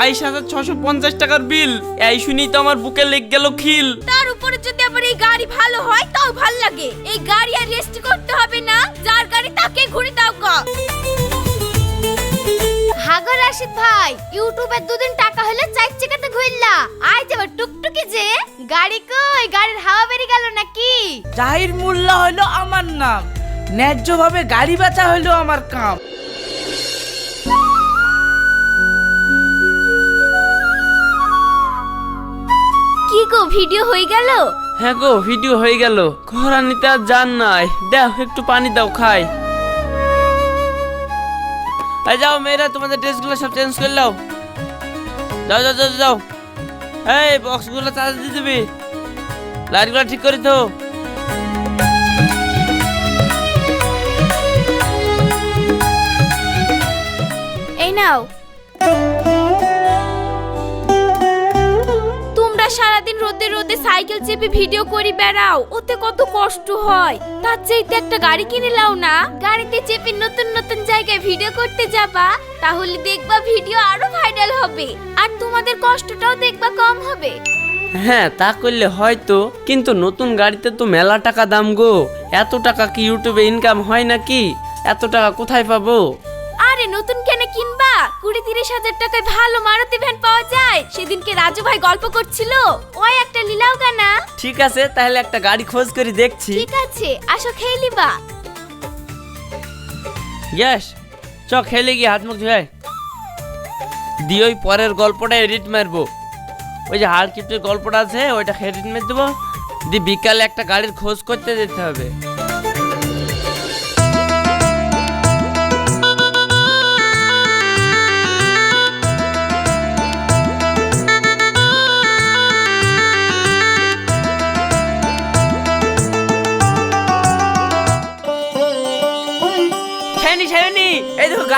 বাইশ হাজার ছশো পঞ্চাশ টাকার বিল। এই শুনি তো আমার বুকে লেগ গেল খিল। তার উপরে যদি আবার এই গাড়ি ভালো হয় তাও ভালো লাগে। এই গাড়ি আর রেস্ট করতে হবে না। যার গাড়ি তাকে ঘুরে দাও গা। হাগর রাশিদ ভাই ইউটিউবে দুদিন টাকা হলে চার চাকাতে ঘুরলা। আজ আবার টুকটুকি যে। গাড়ি কই? গাড়ির হাওয়া বেরিয়ে গেল নাকি? জাহির মোল্লা হলো আমার নাম। ন্যায্যভাবে গাড়ি বেচা হলো আমার কাম। গো ভিডিও হয়ে গেল? হ্যাঁ গো ভিডিও হয়ে গেল। ঘোড়া নিতে আর যান নাই। দাও একটু পানি দাও খাই। এই যাও মেয়েরা তোমাদের ড্রেসগুলো সব চেঞ্জ করে নাও। যাও যাও যাও যাও। এই বক্সগুলো চার্জ দিয়ে দিবি। লাইটগুলো ঠিক করে তো এই নাও সারাদিন রোদে রোদে সাইকেল চেপে ভিডিও করি বেড়াও। ওতে কত কষ্ট হয়। তার চাইতে একটা গাড়ি কিনে লাও না। গাড়িতে চেপে নতুন নতুন জায়গায় ভিডিও করতে যাবা তাহলে দেখবা ভিডিও আরও ভাইরাল হবে। আর তোমাদের কষ্টটাও দেখবা কম হবে। হ্যাঁ তা করলে হয়তো। কিন্তু নতুন গাড়িতে তো মেলা টাকা দাম গো। এত টাকা কি ইউটিউবে ইনকাম হয় নাকি? এত টাকা কোথায় পাবো? আরে নতুন কেনে কিনবা? কুড়ি তিরিশ হাজার টাকায় ভালো মারুতি ভ্যান পাওয়া যায়। সেদিনকে রাজু ভাই গল্প করছিল। ওই একটা লীলাও গানা। ঠিক আছে তাহলে একটা গাড়ি খোঁজ করে দেখছি। ঠিক আছে আসো খেয়ে লিবা চ খেলে গিয়ে হাত মুখ ধুয়ে দিয়ে ওই পরের গল্পটা এডিট মারবো। ওই যে হার কিপ্টের গল্পটা আছে ওইটা এডিট মেরে দেবো। দিয়ে বিকালে একটা গাড়ির খোঁজ করতে যেতে হবে।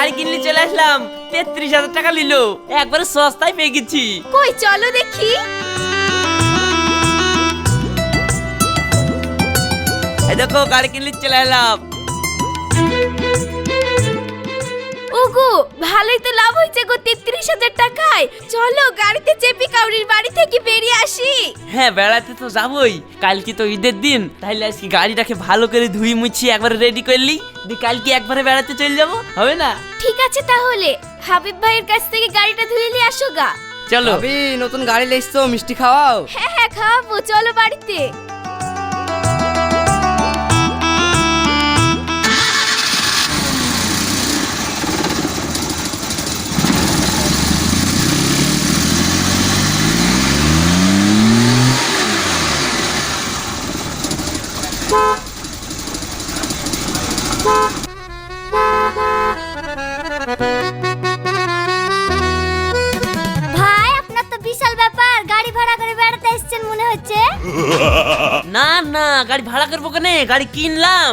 গাড়ি কিনলে চলে আসলাম তেত্রিশ হাজার টাকা নিল। একবারে সস্তায় পেয়ে গেছি। কই চলো দেখি। এই দেখো গাড়ি কিনলে চলে এলাম। ওগো ভালোই তো লাভ হয়েছে গো তেত্রিশ হাজার টাকায়। চলো গাড়িতে চেপি কাউরির বাড়ি থেকে বেরিয়ে আসি। হ্যাঁ বেড়াতে তো যাবই। কালকে তো ঈদের দিন তাহলে আজকে গাড়িটাকে ভালো করে ধুই মুছি একবারে রেডি করলি? দিয়ে কালকে একবারে বেড়াতে চলে যাব হবে না? ঠিক আছে তাহলে হাবিব ভাইয়ের কাছ থেকে গাড়িটা ধুয়ে নিয়ে আসো গা। চলো। ভাবি নতুন গাড়ি লেসছো মিষ্টি খাওয়াও। হ্যাঁ হ্যাঁ খাওয়াবো চলো বাড়িতে। করব কেন গাড়ি কিনলাম।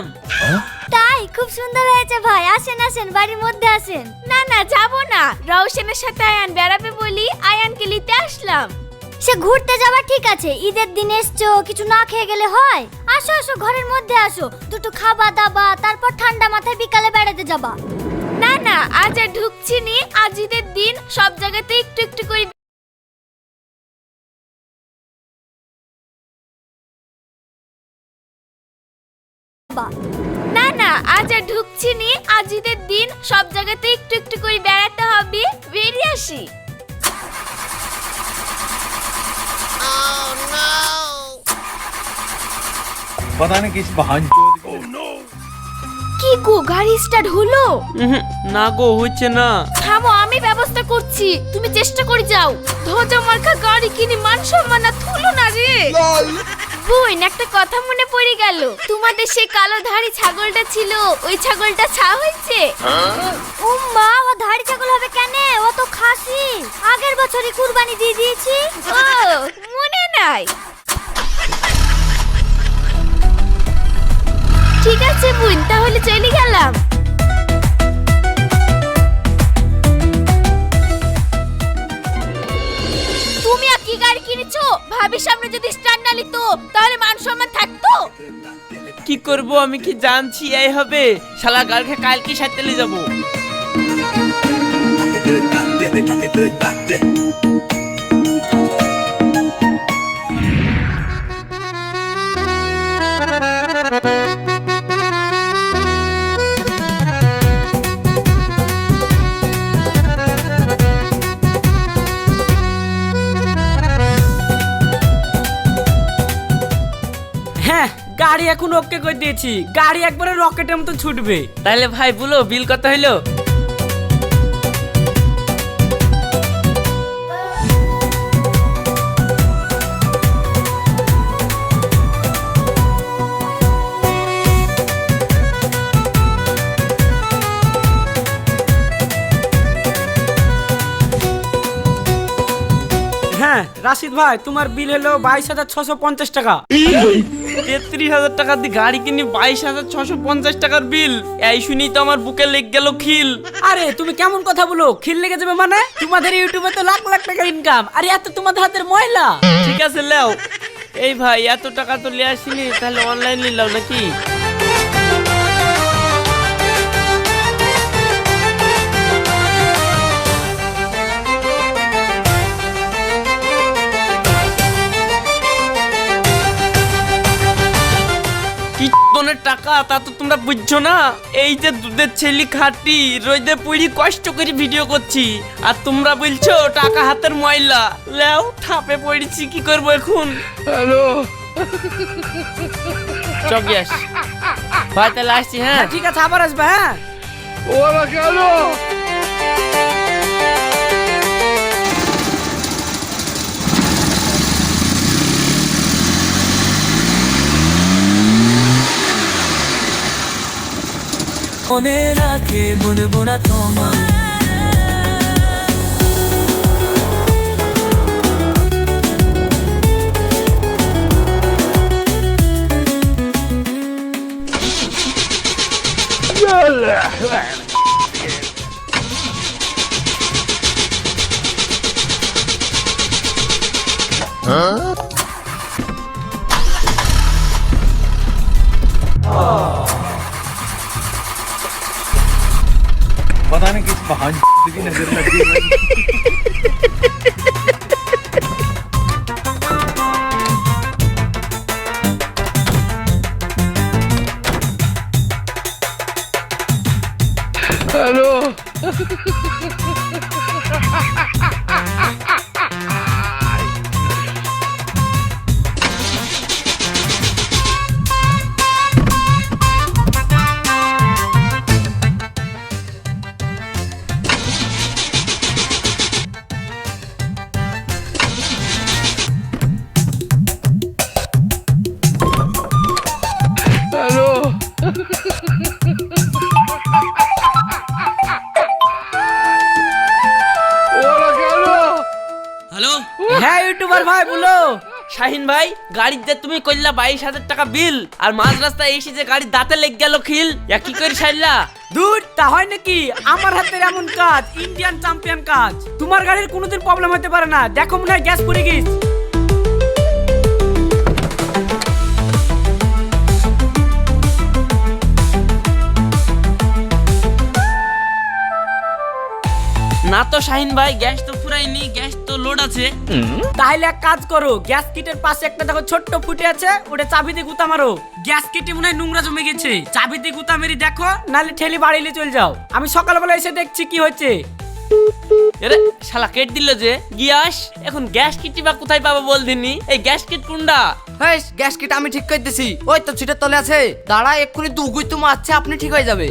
তাই, খুব সুন্দর হয়েছে ভাই। আসেন আসেন, বাড়ির মধ্যে আসেন। না না, যাব না। রওশনের সাথে আয়ান বেড়াবে বলি আয়ানকে নিতে আসলাম। সে ঘুরতে যাবা ঠিক আছে। ঈদের দিন এসছো, কিছু না খেয়ে গেলে হয়? আসো আসো, ঘরের মধ্যে আসো। দুটো খাবা দাবা, তারপর ঠান্ডা মাথায় বিকালে বেড়াতে যাবা। না না, আজ আর ঢুকছি নি। আজ ঈদের দিন, সব জায়গাতে একটু একটু করে আজ আর ঢুকছি নি আজ ঈদের দিন সব জায়গাতে একটু একটু করে বেড়াতে হবে বেরিয়ে আসি पता नहीं किस बहन কি গো গাড়ি স্টার্ট হলো উহুম, না গো হচ্ছে না থামো আমি ব্যবস্থা করছি তুমি চেষ্টা করে যাও ধ্বজা মার্কা গাড়ি কিনে মান সম্মান আর থুলো না রে বোন একটা কথা মনে পড়ে গেল। তোমাদের সেই কালো ধাড়ি ছাগলটা ছিল ওই ছাগলটা ছা হয়েছে? উম্মা ও ধাড়ি ছাগল হবে কেন? ও তো খাসি। আগের বছরই কুরবানি দিয়ে দিয়েছি। ও মনে নাই। ঠিক আছে বোন তাহলে চলে গেলাম। কি গাড়ি কিনেছো? ভাবির সামনে যদি স্ট্যান্ড না লিতো তাহলে মান সম্মান থাকতো? কি করব আমি কি জানছি? এই হবে। শালা গালকে কালকে সাথে যাব। এখন ওকে কই দিয়েছি? গাড়ি একবারে রকেটের মতো ছুটবে। তাহলে ভাই বলো, বিল কত হইল? রাশিদ ভাই তোমার বিল হলো বাইশ হাজার ছশো পঞ্চাশ টাকা। তেত্রিশ হাজার টাকা দিয়ে গাড়ি কিনি বাইশ হাজার ছশো পঞ্চাশ টাকার বিল এই শুনি তো আমার বুকে লেগ গেল খিল। আরে তুমি কেমন কথা বলো? খিল লেগে যাবে মানে? তোমাদের ইউটিউবে তো লাখ লাখ টাকার ইনকাম আরে এত তোমাদের হাতের ময়লা। ঠিক আছে লেও। এই ভাই এত টাকা তো লিয়ে আসিনি তাহলে অনলাইন নিলাও নাকি? তা তো তোমরা বুঝছ না? এই যে দুধের ছেলি খাটি রোদে পুড়ি কষ্ট করে ভিডিও করছি। আর তোমরা বলছো টাকা হাতের ময়লা। লেও ঠাপে পড়েছি কি করব এখন? হ্যালো। চকিয়াস ভাই তাহলে আসছি হ্যাঁ? হ্যাঁ, ঠিক আছে আবার আসবে হ্যাঁ? মনে রাখে বলব না তোমার पता Bahan lagi nanti lagi. Halo. Hello? হ্যাঁ ইউটিউবার ভাই বলো। শাহিন ভাই গাড়িতে তুমি কইলা বাইশ হাজার টাকা বিল আর মাঝ রাস্তায় এসে যে গাড়ির দাঁতে লেগ গেল খিল এ কি করে সারলা দূর তা হয় নাকি? আমার হাতের এমন কাজ ইন্ডিয়ান চ্যাম্পিয়ন কাজ। তোমার গাড়ির কোনোদিন প্রবলেম হতে পারে না। দেখো মনে হয় গ্যাস পড়ে গিয়েছে না তো শাহিন ভাই গ্যাস তো ফুরাইনি গ্যাস তো লোড আছে। তাহলে এক কাজ করো গ্যাস কিটের পাশে একটা দেখো ছোট্ট ফুটে আছে ওটা চাবি দিয়ে গুতা মারো। গ্যাস কিটে মনে হয় নোংরা জমে গেছে। চাবি দিয়ে গুতা মেরি দেখো নালে ঠেলি বাড়িলে চলে যাও। আমি সকালবেলা এসে দেখছি কি হচ্ছে এরে শালা কেট দিল যে গিয়াস এখন গ্যাস কিটি বা কোথায় পাবো বল দিনি? এই গ্যাস কিট কোনটা? হ্যাঁ গ্যাস কিট আমি ঠিক করে দিছি। ওই তো ছিটের তলে আছে। দাঁড়া এক্ষুনি দুগুই তো মারছে আপনি ঠিক হয়ে যাবে।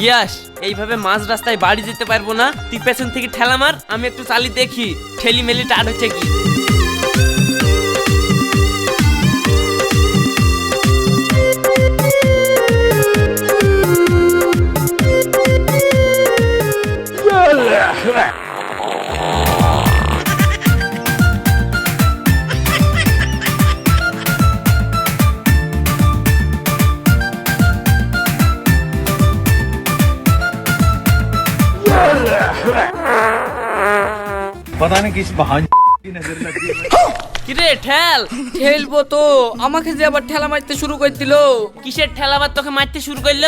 গিয়াস, এইভাবে মাঝ রাস্তায় বাড়ি যেতে পারব না। তুই পেছন থেকে ঠেলা মার, আমি একটু চালি দেখি। ঠেলি মেলি টাট হচ্ছে কি? অনেক ইস্পাহান কিরে ঠেল? ঠেলবো তো। আমাকে যে আবার ঠেলা মারতে শুরু করে দিল কিসের ঠেলা আবার তোকে মারতে শুরু করল?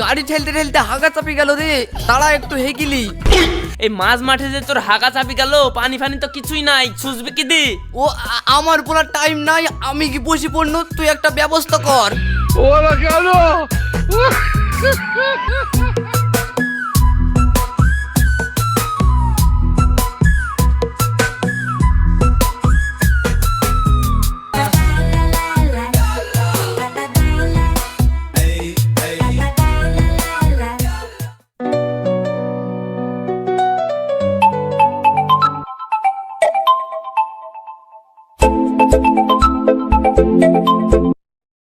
গাড়ি ঠেলতে ঠেলতে হাগা চাপি গেল রে। তারা একটু হেগিলি এই মাঝ মাঠে যে তোর হাগা চাপি গেল পানি ফানি তো কিছুই নাই। সুজবি কি দি? ও আমার পুরা টাইম নাই। আমি কি বসি পড়ন তুই একটা ব্যবস্থা কর। ও কেন?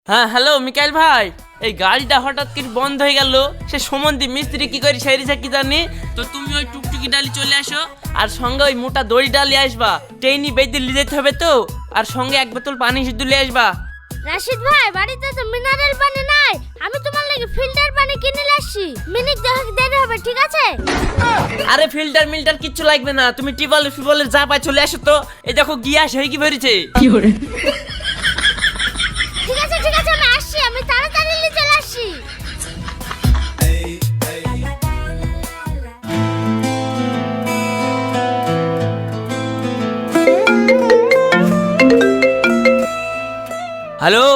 হ্যাঁ হ্যালো, মিকাইল ভাই। এই গাড়িটা হঠাৎ করে বন্ধ হয়ে গেল। সে সমন্দি মিস্ত্রি কি করে সেরেছে কি জানি। তো তুমি ওই টুকটুকি ডালি চলে আসো, আর সঙ্গে ওই মোটা দড়ি ডালি আসবা। টেনি বেঁধে নিয়ে যেতে হবে তো, আর সঙ্গে এক বোতল পানি সিদ্ধ নিয়ে আসবা। রাশিদ ভাই বাড়িতে তো মিনারেল পানি নাই। আমি তোমার লাগি ফিল্টার পানি কিনে আসছি। মিনিট দেখ দেরি হবে ঠিক আছে? আরে ফিল্টার মিল্টার কিচ্ছু লাগবে না। তুমি টিবল ফিবলের যা পাই চলে আসো তো। এই দেখো গিয়াস হয়ে কি বেরিয়েছে ঠিক হ্যালো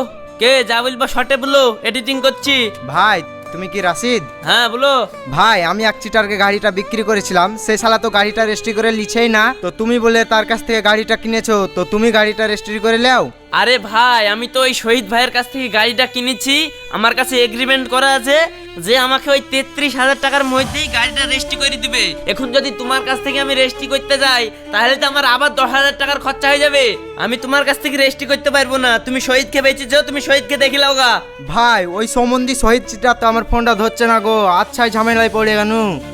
কে যা বলব শর্টে বলো এডিটিং করছি। ভাই তুমি কি রাশিদ? হ্যাঁ বলো। ভাই আমি এক চিটারকে গাড়িটা বিক্রি করেছিলাম সে শালা তো গাড়িটা রেজিস্ট্রি করে লিছেই না। তো তুমি বলে তার কাছ থেকে গাড়িটা কিনেছো তো তুমি গাড়িটা রেজিস্ট্রি করে নাও আরে ভাই আমি তো ওই শহীদ ভাইয়ের কাছ থেকে গাড়িটা কিনেছি। আমার কাছে এগ্রিমেন্ট করা আছে যে আমাকে ওই তেত্রিশ হাজার টাকার মধ্যেই গাড়িটা রেজিস্ট্রি করে দিবে। এখন যদি তোমার কাছ থেকে আমি রেজিস্ট্রি করতে যাই তাহলে তো আমার আবার দশ হাজার টাকার খরচা হয়ে যাবে। আমি তোমার কাছ থেকে রেজিস্ট্রি করতে পারব না। তুমি শহীদকে বেঁচেছো তুমি শহীদকে দেখে লাও গা। ভাই ওই সম্বন্ধী শহীদ চিটার তো আমার ফোনটা ধরছে না গো। আচ্ছাই ঝামেলায় পড়ে গেল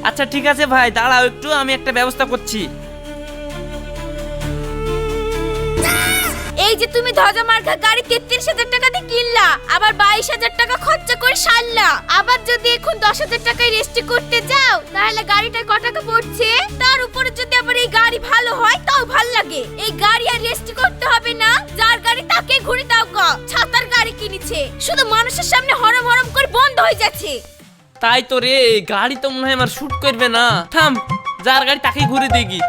আচ্ছা ঠিক আছে ভাই দাঁড়াও একটু আমি একটা ব্যবস্থা করছি। এই যে তুমি ধ্বজা মার্কা গাড়ি তেত্রিশ হাজার টাকা দিয়ে কিনলা, আবার বাইশ হাজার টাকা খরচা করে সারলা। আবার যদি এখন দশ হাজার টাকায় রেজিস্ট্রি করতে যাও, তাহলে গাড়িটার ক টাকা পড়ছে? তার উপরে যদি আবার এই গাড়ি ভালো হয়, তাও ভালো লাগে। এই গাড়ি আর রেজিস্ট্রি করতে হবে না, যার গাড়ি তাকে ঘুরে দাও গা, ছাতার গাড়ি কিনেছে। শুধু মানুষের সামনে হরম হরম করে বন্ধ হয়ে যাচ্ছে। তাই তো রে গাড়ি তো মনে হয় আমার শুট করবে না। থাম, যার গাড়ি তাকেই ঘুরে দেখি।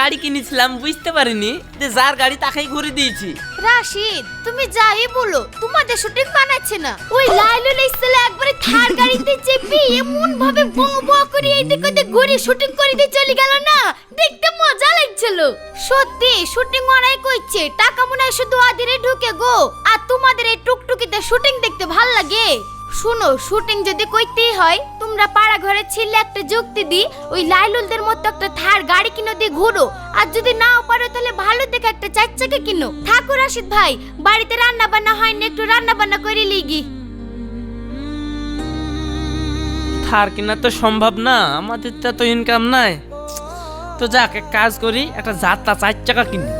গাড়ি কিনেছিলাম, বুঝতে পারিনি যে যার গাড়ি তাকেই ঘুরে দিয়েছি। রাশিদ, তুমি যাই বলো, তোমাদের শুটিং বানাচ্ছে না। ওই লাইলুল ইসলে একবারে থার গাড়িতে চেপে এমন ভাবে বো বো করে এইদিক ওদিক ঘুরে শুটিং করে দিয়ে চলে গেল না? দেখতে মজা লাগছিল। সত্যি, শুটিং ওরাই কইছে টাকা মনে হয় শুধু আদিরে ঢুকে গো। আর তোমাদের এই টুকটুকিতে শুটিং দেখতে ভালো লাগে। শুনো শুটিং যদি কইতেই হয় তোমরা পাড়া ঘরে ছিলে একটা যুক্তি দি ওই লাইলুলদের মতো একটা থার গাড়ি কিনে দিয়ে ঘুরো। আর যদি নাও পারো তাহলে ভালো দেখে একটা চার চাকা কিনো। ঠাকুর রাশিদ ভাই বাড়িতে রান্না বান্না হয়নি একটু রান্না বান্না করে লিগি। থার কিনা তো সম্ভব না আমাদের তো এত ইনকাম নাই। তো যাক এক কাজ করি একটা যাত্রা চার চাকা কিনি।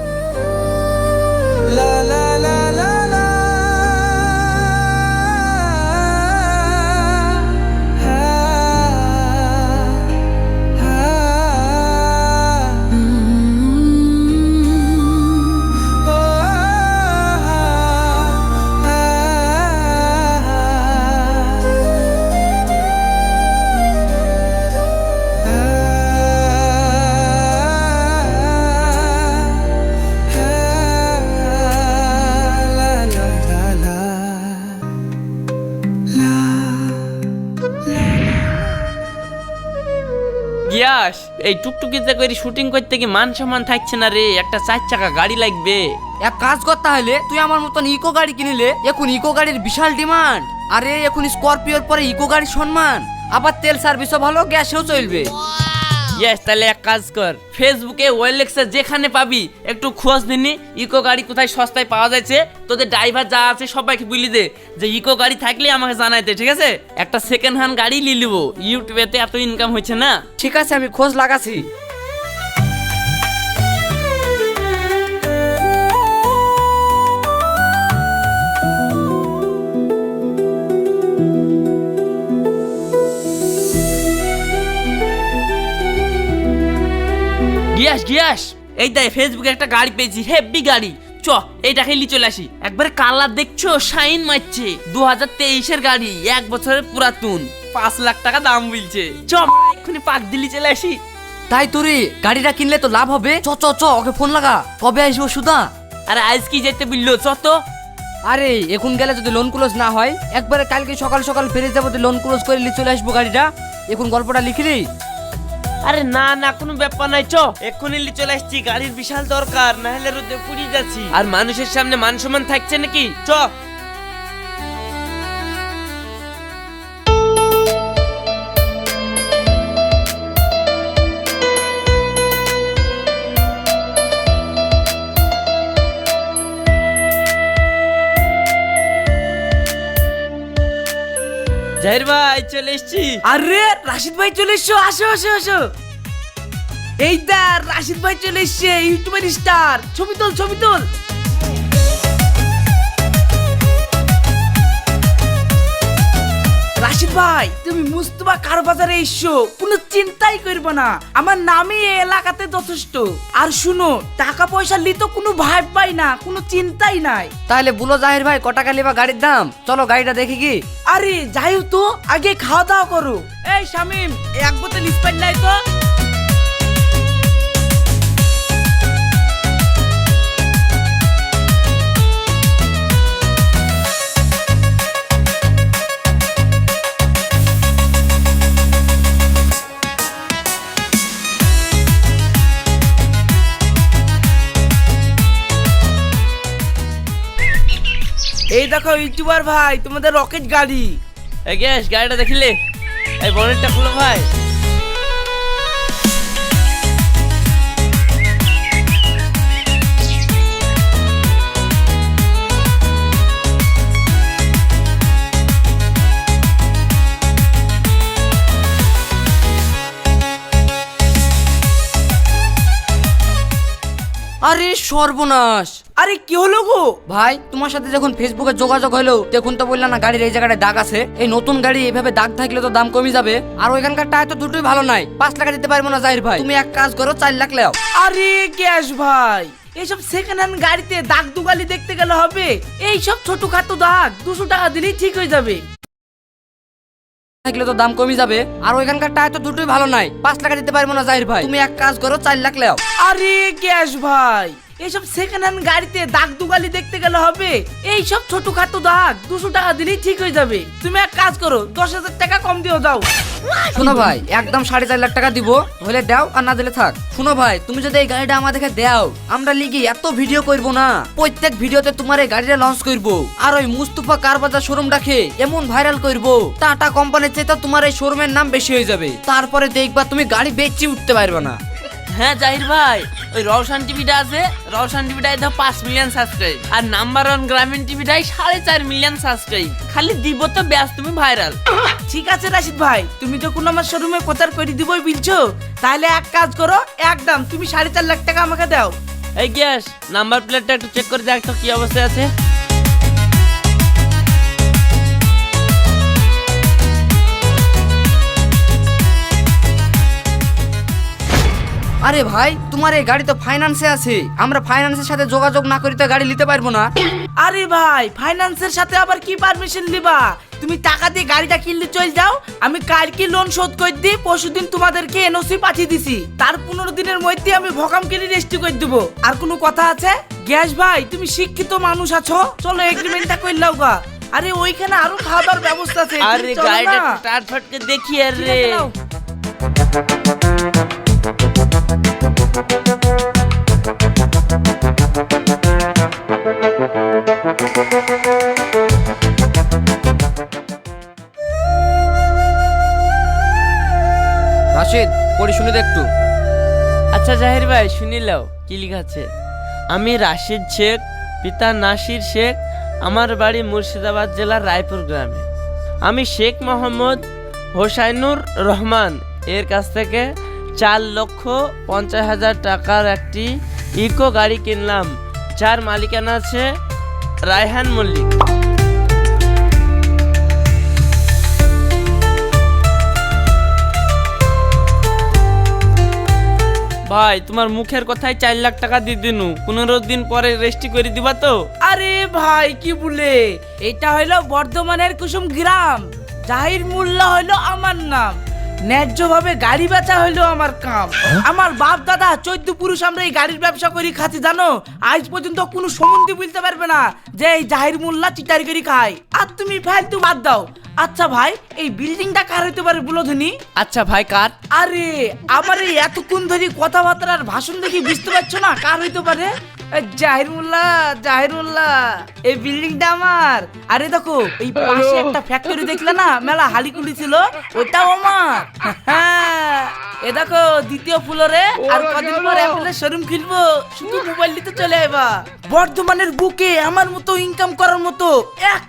গিয়াস, এই টুকটুকিতে করে শুটিং করতে কি মান সম্মান থাকছে না রে? একটা চার চাকা গাড়ি লাগবে। এক কাজ কর তাহলে, তুই আমার মতন ইকো গাড়ি কিনিলে, এখন ইকো গাড়ির বিশাল ডিমান্ড। আরে, এখন স্করপিওর পরে ইকো গাড়ির সম্মান। আবার তেল সার্ভিসও ভালো, গ্যাসেও চলবে। ইয়েস তাহলে এক কাজ কর। ফেসবুকে ওয়েলেক্সে যেখানে পাবি, একটু খোঁজ নিনি ইকো গাড়ি কোথায় সস্তায় পাওয়া যাচ্ছে, তোদের ড্রাইভার যা আছে সবাইকে বলি দে, যে ইকো গাড়ি থাকলে আমাকে জানাইতে ঠিক আছে? একটা সেকেন্ড হ্যান্ড গাড়ি নিয়ে নিবো। ইউটিউবেতে এত ইনকাম হচ্ছে না। ঠিক আছে, আমি খোঁজ লাগাছি গিয়াস গিয়াস। এই ফেসবুকে একটা গাড়ি পেয়েছি হেভি গাড়ি। চ এইটা খেলি চলে আসি। একবারে কালার দেখছ শাইন মারছে। দু হাজার তেইশের গাড়ি এক বছরের পুরাতন। পাঁচ লাখ টাকা দাম বলছে। চ এক্ষুনি পাক দিল্লি চলে আসি। তাই তোরে গাড়িটা কিনলে তো লাভ হবে। চ চ চ ওকে ফোন লাগা। কবে আসব সুদা আরে আজ কি যেতে বলল চ তো। আরে এখন গেলে যদি লোন ক্লোজ না হয় একবারে কালকে সকাল সকাল ফিরে যাব লোন ক্লোজ করে নিয়ে চলে আসব গাড়িটা। এখন গল্পটা লিখলি? আরে না না কোনো ব্যাপার নাই চ। এক্ষুনি লি চলে আসছি গাড়ির বিশাল দরকার না হলে রোদে পুড়ে যাচ্ছি। আর মানুষের সামনে মান সম্মান থাকছে নাকি? চ। জাহির ভাই, চলে এসছি। আরে, রাশিদ ভাই চলে এসছো, আসো আসো আসো। এই দা রাশিদ ভাই চলে এসছে, ইউটিউবের স্টার ছবি তোল ছবি তোল। রাশিদ ভাই তুমি মুস্তফা কার বাজারে এসছো কোনো চিন্তাই করবে না। আমার নামই এই এলাকাতে যথেষ্ট। আর শুনো টাকা পয়সা লি তো কোনো ভাব পাই না কোনো চিন্তাই নাই। তাহলে বলো জাহির ভাই কটাকা লিবা বা গাড়ির দাম? চলো গাড়িটা দেখি কি। আরে যাই হোক তো আগে খাওয়া দাওয়া করো। এই শামিম এক বোতল স্পাইট নাই তো। এই দেখো ইউটিউবার ভাই তোমাদের রকেট গাড়ি। গ্যাস গাড়িটা দেখিলে? এই বনেটটা খুলো ভাই। সর্বনাশ। আরে কি হলো গো? ভাই তোমার সাথে যখন ফেসবুকে যোগাযোগ হলো তখন তো বললাম না গাড়ির এই জায়গাটায় দাগ আছে। এই নতুন গাড়ি এইভাবে দাগ থাকলে তো দাম কমে যাবে। আর ওইখানকার টায়ার তো দুটোই ভালো নাই। পাঁচ টাকা দিতে পারব না জাহির ভাই। তুমি এক কাজ করো চার লাখ লেও। আরে গ্যাস ভাই এইসব সেকেন্ড হ্যান্ড গাড়িতে দাগ দুগালি দেখতে গেলে হবে। এইসব ছোটখাটো দাগ দুশো টাকা দিলেই ঠিক হয়ে যাবে। থাকলে তো দাম কমে যাবে। আর ওইখানকার টায়ার তো দুটোই ভালো নাই। পাঁচ টাকা দিতে পারব না জাহির ভাই। তুমি এক কাজ করো চার লাখ লেও। আরে গ্যাস ভাই এইসব সেকেন্ড হ্যান্ড গাড়িতে দাগ দুগালি দেখতে গেলে হবে। এইসব ছোটখাটো দাগ, দুশো টাকা দিলেই ঠিক হয়ে যাবে। তুমি এক কাজ করো, দশ হাজার টাকা কম দিও দাও। শোনো ভাই, একদম সাড়ে চার লাখ টাকা দিব, হলে দাও আর না দিলে থাক। শোনো ভাই, তুমি যদি এই গাড়িটা আমাদেরকে দাও, আমরা লিগি এত ভিডিও করব না। প্রত্যেক ভিডিওতে তোমার এই গাড়িটা লঞ্চ করব। আর ওই মুস্তফা কার বাজার শোরুম রাখে এমন ভাইরাল করব। টাটা কোম্পানির চেয়ে তোমার এই শোরুমের নাম বেশি হয়ে যাবে। তারপরে দেখবা তুমি গাড়ি বেচি উঠতে পারবে না। হ্যাঁ জাহির ভাই ওই রওশান টিভিটা আছে রওশান টিভিটায় ধর পাঁচ মিলিয়ন সাবস্ক্রাইব আর নাম্বার ওয়ান গ্রামীণ টিভিটাই সাড়ে চার মিলিয়ন সাবস্ক্রাইব খালি দিব তো ব্যাস তুমি ভাইরাল ঠিক আছে রাশিদ ভাই তুমি যখন আমার শোরুমে প্রচার করে দিবই বলছো। তাহলে এক কাজ করো একদম তুমি সাড়ে চার লাখ টাকা আমাকে দাও। এই গ্যাস নাম্বার প্লেটটা একটু চেক করে দেখ তো কি অবস্থায় আছে। আরে ভাই তোমার এই গাড়ি তো ফাইন্যান্সে আছে। আমরা ফাইন্যান্সের সাথে যোগাযোগ না করি তো গাড়ি নিতে পারব না। আরে ভাই ফাইন্যান্সের সাথে আবার কি পারমিশন দিবা তুমি টাকা দিয়ে গাড়িটা কিনলে চল যাও আমি কালকে লোন শোধ করে দিই পরশুদিন তোমাদেরকে এনওসি পাঠিয়ে দিছি। তার পনেরো দিনের মধ্যে আমি ভকাম কিনে রেজিস্ট্রি করে দেবো। আর কোনো কথা আছে? গ্যাস ভাই তুমি শিক্ষিত মানুষ আছো। চলো এগ্রিমেন্টটা করে লাও গা। আরে ওইখানে আরও দাওয়ার ব্যবস্থা আছে আরে গাড়িটা না। টাট ফটকে দেখি আর। পড়ি শুনে আচ্ছা জাহির ভাই শুনিলাও কি লিখাছে আমি রাশিদ শেখ, পিতা নাসির শেখ, আমার বাড়ি মুর্শিদাবাদ জেলার রায়পুর গ্রামে। আমি শেখ মোহাম্মদ হোসাইনুর রহমান, এর কাছ থেকে চার লক্ষ পঞ্চাশ হাজার টাকার একটি ইকো গাড়ি কিনলাম। যার মালিকানা আছে রায়হান মল্লিক। ভাই, তোমার মুখের কথায় চার লাখ টাকা দিয়ে দিনু। পনেরো দিন পরে রেস্টি করে দিবা তো? আরে ভাই, কি বলে? এটা হইল বর্ধমানের কুসুম গ্রাম। জাহির মোল্লা হইল আমার নাম। ন্যায্যভাবে গাড়ি বেচা হইল আমার কাম। আমার বাপ দাদা চৈদ্দ পুরুষ আমরা এই গাড়ির ব্যবসা করি খাচ্ছি জানো? আজ পর্যন্ত কোনো সম্বন্ধে বলতে পারবে না যে এই জাহির মোল্লা চিটারি করি খায়। আর তুমি ফালতু বাদ দাও। আচ্ছা ভাই এই বিল্ডিংটা কার হইতে পারে বলো ধনী? আচ্ছা ভাই কার? আরে আমার এই এতক্ষণ ধরে কথাবার্তা আর ভাষণ দেখি বুঝতে পারছ না কার হইতে পারে? জাহিরুল্লাহ জাহিরুল্লাহ এই বিল্ডিংটা আমার। আরে দেখো এই পাশে একটা ফ্যাক্টরি দেখলে না মেলা হালিকুলি ছিল ওইটাও আমার। হ্যাঁ, এ দেখো দ্বিতীয় ফ্লোরে আর কদিন পরে শোরুম খুলবো শুধু মোবাইল নিতে চলে আইবা। বর্ধমানের বুকে আমার মতো ইনকাম করার মতো এক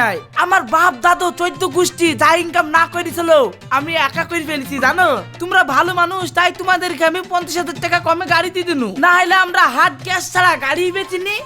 নাই। আমার বাপ দাদু চৈদ্দ গোষ্ঠী যা ইনকাম না করেছিল আমি একা করে ফেলেছি জানো? তোমরা ভালো মানুষ তাই তোমাদেরকে আমি পঞ্চাশ হাজার টাকা কমে গাড়ি দিয়ে দিনু। না হলে আমরা হাত গ্যাস ছাড়া গাড়ি বেচিনি?